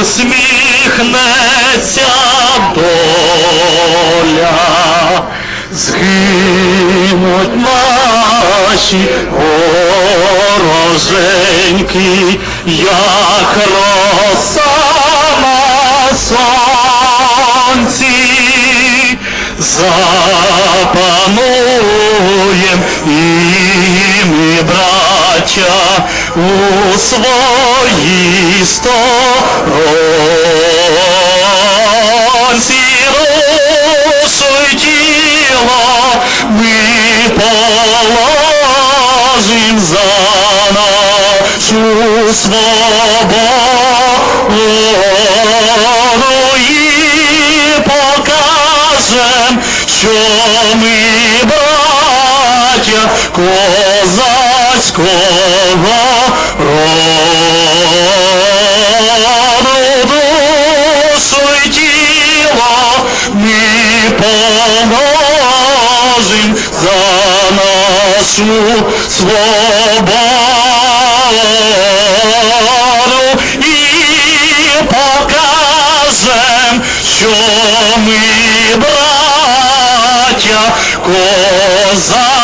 усміхнеться доля, згинуть наші вороженьки, як роса на сонці, запануєм і у своїй сторонці русуй тіло, ми положим за нашу свободу і покажем, що ми браття козацького за нашу свободу і покажем, що ми браття козацького